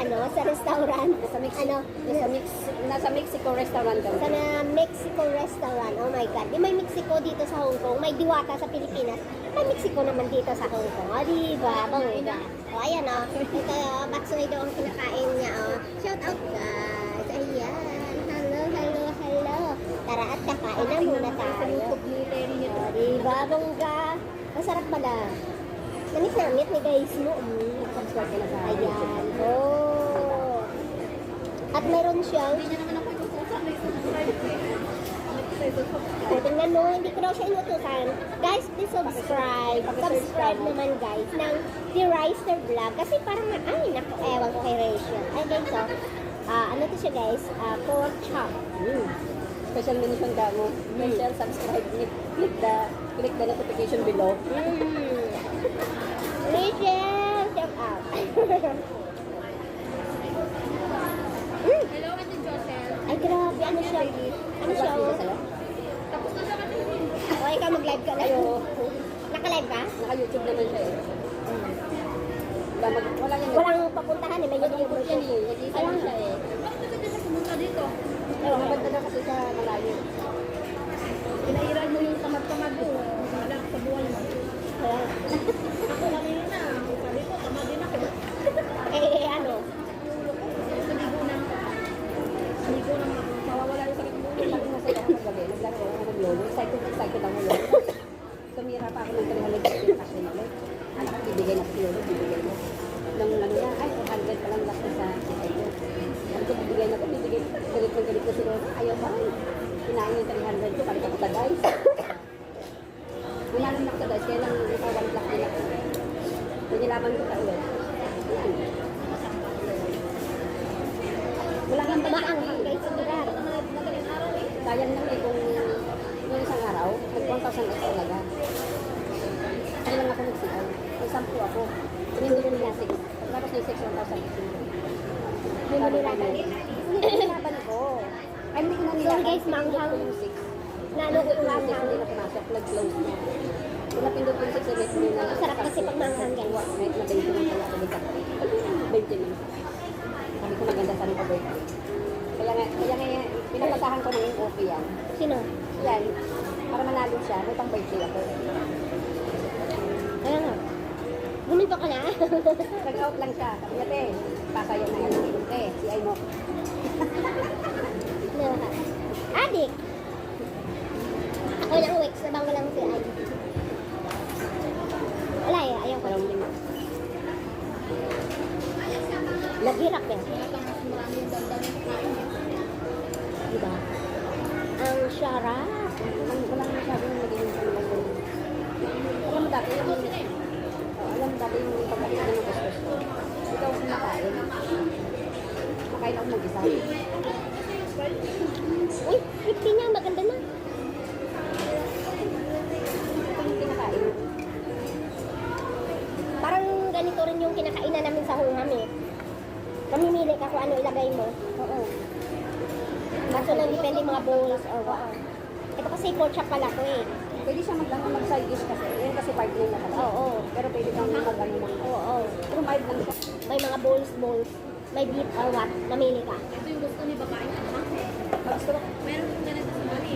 ano, sa restaurant. Nasa Mexico, Ano, nasa, Mex, nasa Mexico restaurant kami. sa na Mexico restaurant. Oh my God. Di may Mexico dito sa Hong Kong. May diwata sa Pilipinas. May Mexico naman dito sa Hong Kong. O, di ba? Bangga. O, ayan o. Ito, baksay daw ang kinakain niya. O. Shout out guys. Ayan. Hello, hello, hello. Tara at kakain na muna tayo. O, di ba? Bangga. Masarap pala. Namit na namit ni guys mo. Ayan. Oh. At meron siyang eh. O, tingnan mo, hindi ko daw siya inutusan. Guys, please subscribe. Subscribe naman, guys, ng The Ricer Vlog. Kasi parang, ay, naku, ewan ko kay Rachel. Ay, guys, so, ah, ano to siya, guys? Ah, pork chop. Mm. Special mention ka mo. Like, share, subscribe, click, click the, click the notification below. Mm. Rachel, shout out. Hello, Ate Josel. Ay, grabe, ano siya? Ano siya? Tapos na siya kasi. O, ikaw mag-live ka na. Naka-live ka? Naka-YouTube naman siya eh. Wala, mag, wala yan. Walang papuntahan eh, may YouTube Mag-YouTube yan siya. eh. Nag-isa lang siya eh. Bakit hindi siya pumunta dito? Ewan, mabanda na kasi sa malayo. Pinairan mo yung tamad-tamad mo. Wala sa buhay mo. Kaya, Ako kanina na. Sabi ko, tamad din ako. Eh, ano? Saligo na. Saligo na. Mawawala yung sakit mo. Sabi nga sa'yo ako kagabi, naglaro ako ng lolo. Excited, excited ako lolo. Tumira pa ako ng 300 pesos cash din ulit. Ko, bibigay na si lolo, bibigay na. Nung ano na, ay, 400 pa lang last na sa sitay ko. Sabi ko, bibigay na ko, bibigay. Galit na galit ko si lolo. Ayaw pa rin. Kinain yung 300 ko, balik ako sa dice. Manalo na ako dice, kaya lang naka one block din ako. Kung nilaban ko pa ulit. Yan. Wala kang Maanghang guys sa lugar. Sayang lang eh kung yung isang araw, nag 1,000 extra talaga. Hindi lang ako nagsigaw. May 10 ako. Pinindot ko nila 6. Tapos na 6, 1,000 Hindi mo nilaban. Hindi ko nilaban ko. Ay, hindi ko na nilaban. Sorry guys, manghang. Pinindot ko yung 6. Na ko Pinindot ko yung 6, manghang. hindi na pumasok. Nag-close na. Kung napindot ko yung 6, ulit mo na. Sarap kasi pag manghang, guys. May na 20 na dito. 20 na. Sabi ko maganda sa pa birthday. Kaya nga, kaya nga, pinapasahan ko na yung okay yan. Sino? Yan. Para manalo siya, may pang birthday ako. Guminto ka na. Nag-out lang siya. Sabi niya, te, pasayo na yan. Te, si ay mo. Adik. Ako lang weeks, nabang ko lang si Ay. Wala eh, ayaw ko. Parang din. Lagirak eh. Kain. Diba? Ang sarap. Masyadong naging panglagon. Alam mo dati yung... Dati yung pagkakas ng kuskus ko. Ikaw ang kumakain. Makain ako mag-isa. Uy, 50 niya, maganda na. Kinakain. Parang ganito rin yung kinakainan namin sa hungam eh. Mamimili ka kung ano ilagay mo. Oo. Kaso lang depende mga bowls or what. Ito kasi pork chop pala ko eh. Pwede siya mag mag-side dish kasi. Yan kasi part nila talaga. Oo. Pero pwede kang mag-ano lang. Oo. oo. Pero mild lang siya. May mga bowls, bowls. May beef or what. Mamili ka. Ito yung gusto ni babae. Ano ha? Gusto ko. Meron yung ganito sa mali.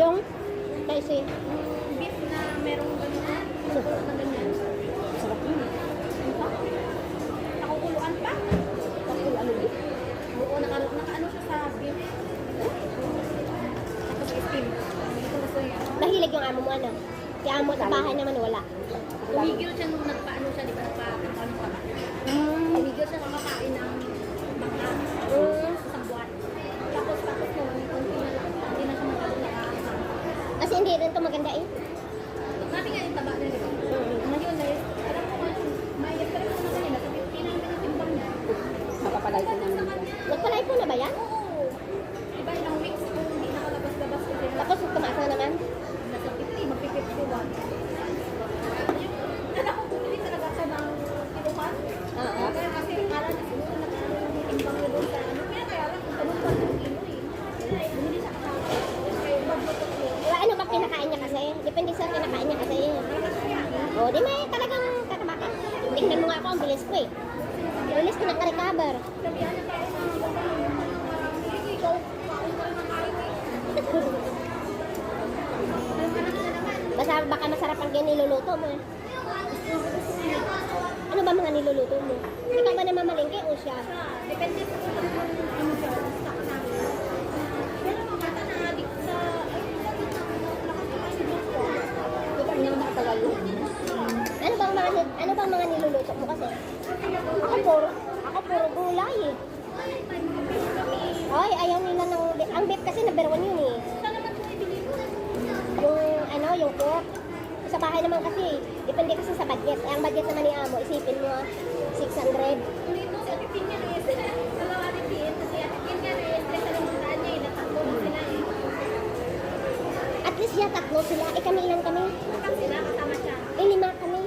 Yung, kasi, Yung beef na merong ganito. Nakulot na ganyan. Sarap yun. Ano pa? Nakukuluan pa? Kasi ano yun? Oo, naka, nakaano siya sa beef. Tapos steam. Ito gusto niya. Mahilig yung amo mo ano. Si amo sa bahay naman wala. Tumigil siya nung nagpaano siya, di ba? Nagpa-ano pa ba? Mm. Tumigil siya kumakain ng bangka. Mm. Isang buwan. Tapos, tapos nung konti na lang. Hindi na siya nakakasama. Kasi hindi rin to maganda eh. Sabi nga yung taba niya, di ba? Ngayon eh, alam ko nga, may pero sa kanila, sa 50 na yung pinatimbang niya. Mapapalay ko namin siya. Nagpalay po na ba yan? Oo. Diba ilang weeks kung hindi nakalabas-labas kasi Tapos tumaas na naman. nasa 50, magpi-51. Yung anak ko bumili talaga siya ng kiluhan. Oo. Kaya kasi akala niya siguro nag-ano yung timbang niya doon sa ano. Kaya kaya lang kung ganun pa yung kilo eh. Kaya bumili siya kasama. Kaya magbutot yun. Wala ano ba kinakain niya kasi? Depende sa kinakain niya kasi. O, di may talagang tataba ka. Tingnan mo nga ako, ang bilis ko eh. Bilis ko naka-recover. Sabihan na tayo ng ikaw, kain ka ng kain eh. Basta ang niluluto mo eh. Ano ba mga niluluto mo? Ikaw ba namamalingke o siya? Depende sa kung ano ano siya. Pero mga bata na adik sa. Ano bang mga ano bang mga niluluto mo kasi? Ako puro ako puro gulay eh. Ay, ayaw nila ng ang beef kasi number one yun eh. Yung ano, yung pork. Sa bahay naman kasi, depende kasi sa budget. Eh, ang budget naman ni Amo, isipin mo, ah, 600. Dito sa titin niya rin, dalawa rin din, kasi yun nga rin, stress sa limutan niya, eh, natakbo mo sila eh. At least siya tatlo sila. Eh kami ilan kami? Kapag sila, kasama siya. Eh lima kami.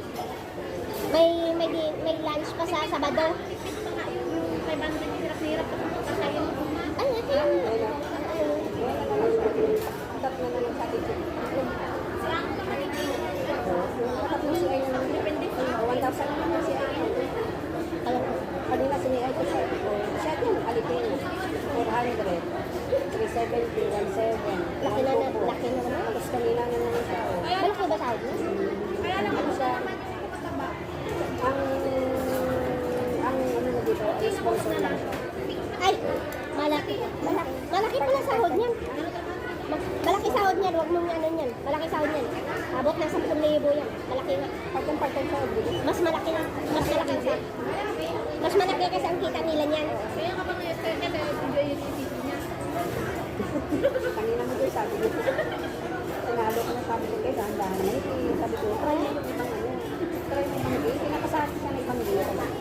May may may lunch pa sa Sabado. Tipid pa nga yung 500 hirap-hirap pa pumunta sa iyo. Ay, na lang siya. Tatlo na lang sa atin. Sila ang. Tapos Ay naman. Depende sa 1,000 na lang si Ay. Kaya Kanina si Ay ko siya. Siya din, alipin. 400. 370, 17. laki na na, na naman. Tapos kanina na naman siya. Malaki ba mo? Kaya lang ako siya naman. Ang, ang ano na dito, ay sponsor siya. Ay, malaki. Malaki, malaki pala sahod niyan. Ma- Malaki sahod niyan, huwag mong ano niyan. Malaki sahod niyan. Abot ng 10,000 yan. Malaki nga. Pagkang pagkang siya, dito. Mas malaki na. Mas malaki sa. Mas malaki kasi ang kita nila niyan. Kaya kapag na-start niya, kaya enjoy yung isip niya. Kanina mo doon sabi ko. Sinalo ko na sabi ko, ang dami. Sabi ko, try mo yung ibang ano. Try mo yung ibang Pinakasabi siya ng ibang gila talaga.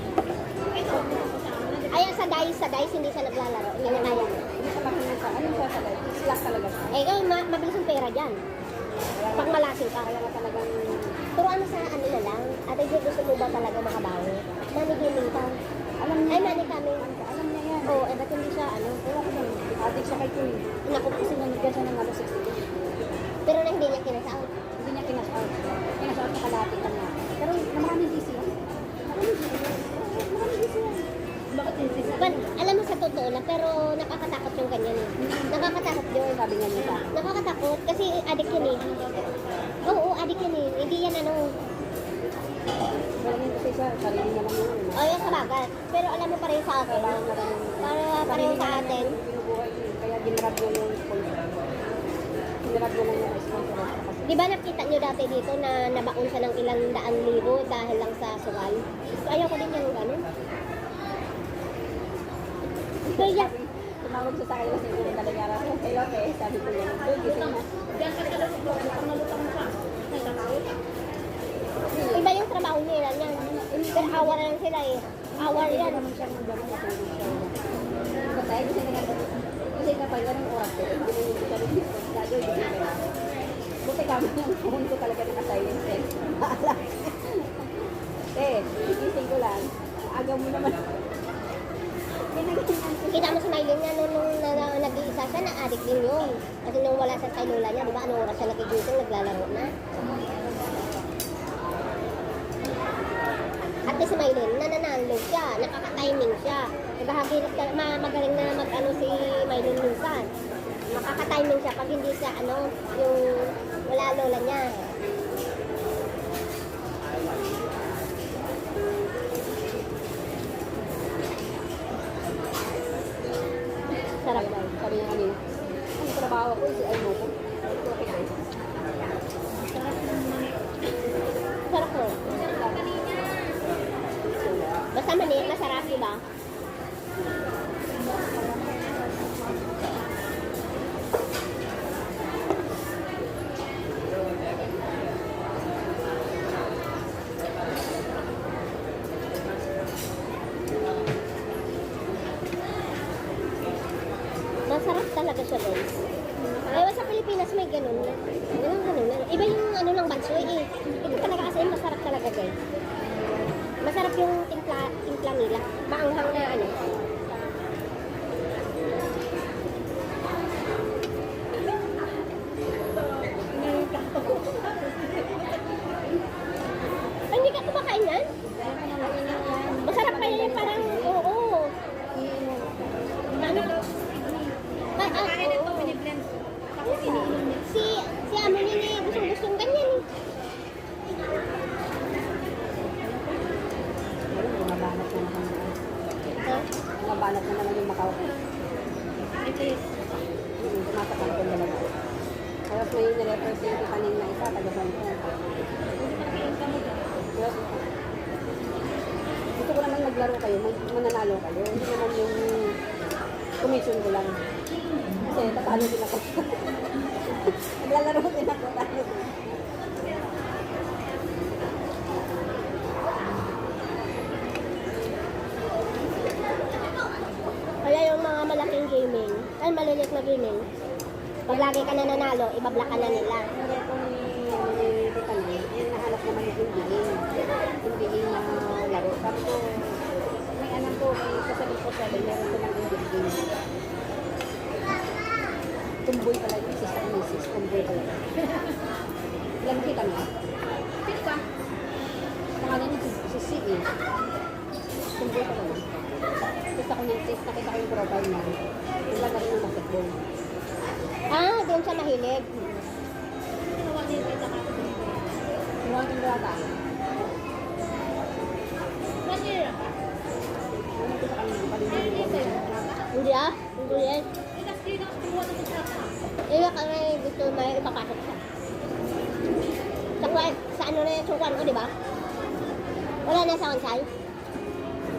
Ayan sa dice, sa dice hindi siya naglalaro. Hindi na kaya. Hindi siya makinig sa, ano siya talaga. Slack talaga siya. Eh, ma mabilis ang pera dyan. Pag malasing ka. Kaya nga talagang, Pero ano sa ano na lang, ate Jo, gusto mo ba talaga makabawi? Money gaming ka. alam niya. Ay, money kami. Alam niya yan. Oo, eh, ba't hindi siya, ano? Wala ko lang. Adik siya kay Kuy. Naku, Kasi nanigyan siya ng ano 60. pero na hindi niya kinasaot. Hindi niya. Kinash out sa kalahati lang niya. Pero maraming busy yan. Maraming busy yan. Maraming busy yan. Bakit sisa? But, alam mo sa totoo lang, pero nakakatakot yung ganyan eh. Nakakatakot yun. Sabi niya niya. Nakakatakot kasi addict yun eh. Oo, addict yun eh. Hindi yan ano. Yun kasi siya, sarili niya lang yun. O, yung sa bagay. Pero alam mo pa rin sa na rin. para pareho sa atin. Kaya ginrab niya yung sponsor. Niya lang yung sponsor. Di ba nakita nyo dati dito na nabaon siya ng ilang daan libo dahil lang sa sugal? Ayaw ko din yung gano'n. Kaya, tumawag siya sa akin kasi yung talaga ko. Hello, te. Sabi ko "Uy, gising na." Iba yung trabaho nila niyan. Pero hour lang sila eh. Kaya yan. siya. Kasi nga kasi nga pag ganun oras hindi mo siya rin. Lalo yung. Buti kami yung phone ko talaga naka-silent eh. Baala. Eh, gising ko lang. Aga mo naman. Kita mo si Mylene nga nung, nung na, na, nag-iisa siya, na-addict din yun. Kasi nung wala siya kay Lola niya, di ba, anong oras siya nagigising, naglalaro na. At si Mylene, nananalo siya, nakaka-timing siya. Naghahagilit ka, ma magaling na mag-ano si Mylene minsan. Makaka-timing siya pag hindi siya, ano, yung wala lola niya. Sarap ko. Basta mani, masarap, di ba? Masarap talaga siya, guys. Ewan sa Pilipinas may ganun na. Walang ganun na. Iba yung ano ng batsoy eh. Ito talaga kasi masarap talaga guys. Masarap yung timpla, timpla nila. Maanghang na ano. Ay, hindi ka kumakain yan? Masarap pa yan. Parang, oo, bumabanat na naman yung Macau. At least, Hmm, tumatakal ko dalawa. Tapos may nirepresent yung kanina isa, taga Hong Kong. nakaka-income mo dyan. Yes. Gusto ko naman maglaro kayo, mag- mananalo kayo. Hindi naman yung commission ko lang. Kasi tatalo din ako. Naglalaro din ako, tatalo. Kaya yung mga malaking gaming, ay maliliit na gaming, pag lagi ka na nanalo, ibabla ka na nila. Hindi ko ni, ni Tita Nay, eh, nahanap naman yung game. Yung na laro. Ko, may anak ko, may sasabi ko sa meron ko yung game. Tumboy pala yung sis at misis. Tumboy pala. Alam kita nga. Sino ka? Pangalan niya si, si C eh. Tumboy pala. Tapos ako ng sis, nakita ko yung profile niya. Naglalaro ng basketball. Doon sa mahilig. Iwan yung bata. One year ka? Ko sa kanya, paliliwan Hindi ah, hindi yan. Eh. Iba ka nga gusto may ipapasok siya. Sa, kwan, sa ano na yung sungkwan ko, di ba? Wala na sa onsal?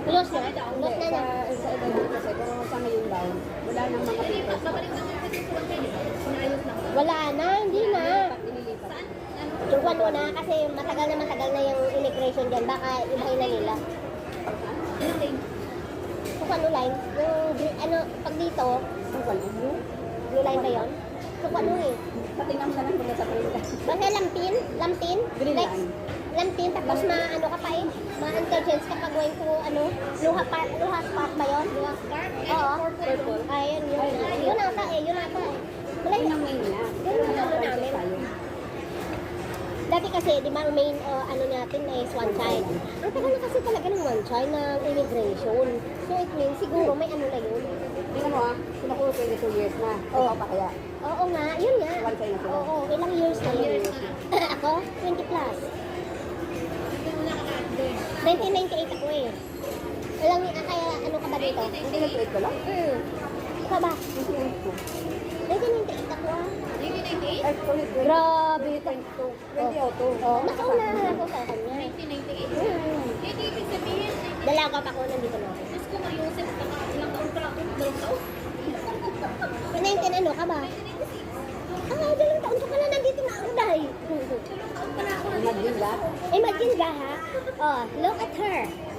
Close na? Hindi, na na. sa iba din kasi, pero sa ngayon daw, wala nang mga Nilipat, papers. babalik na kasi sa one year, di ba? Sinayos lang. Wala na, hindi na. Inilipat, inilipat. Saan? Ano? Sungkwan mo na kasi matagal na matagal na yung immigration dyan. Baka ibahin na nila. Ano lane? Sungkwan line, yung gre- ano, pag dito, wala. Ano? blue line ba yun? Sungkwan mo eh. Patingnan mo na lang sa printas. Basta lampin, lampin, Green like, line. lampin, tapos ma, ano ka pa eh, ma-interchange ka pag going to, ano, luha pa, luha park ba yun? Luha and Oo. purple. Ayun, yun. Yun ata eh, yun ata eh. Wala Yun yun. ang main niya. Ganun ang ano namin. tayo. Dati kasi, di ba, main uh, ano natin is one child. Ang tagal na kasi talaga ng one child na immigration. So it means, siguro may ano na yun. Tingnan mo ah, sila ko 22 years na. Oo pa kaya. Oo nga, yun nga. One child na sila. Oo, ilang years na yun. Years na. ako, 20 plus. Hindi mo nakaka-update. 1998 ako eh. Ilang, ah, kaya ano ka ba dito? Hindi nag-trade ka lang? Hmm. Ikaw ba? Hindi ko. 1998 ako ah. 1998? Ay, ulit. Grabe. 22. 20 auto. Oh, mas una ako sa kanya. 1998? Hmm. Hindi ibig sabihin. Dalaga pa ako, nandito na ko ngayon, sa baka ilang taon ka lang ako, dalawang taon. 19 ano ka ba? 1996. Ah, dalawang taon ka pala nandito na ako dahil. Dalawang taon ka na ako. Imagine ba? Ka ha? Oh, look at her.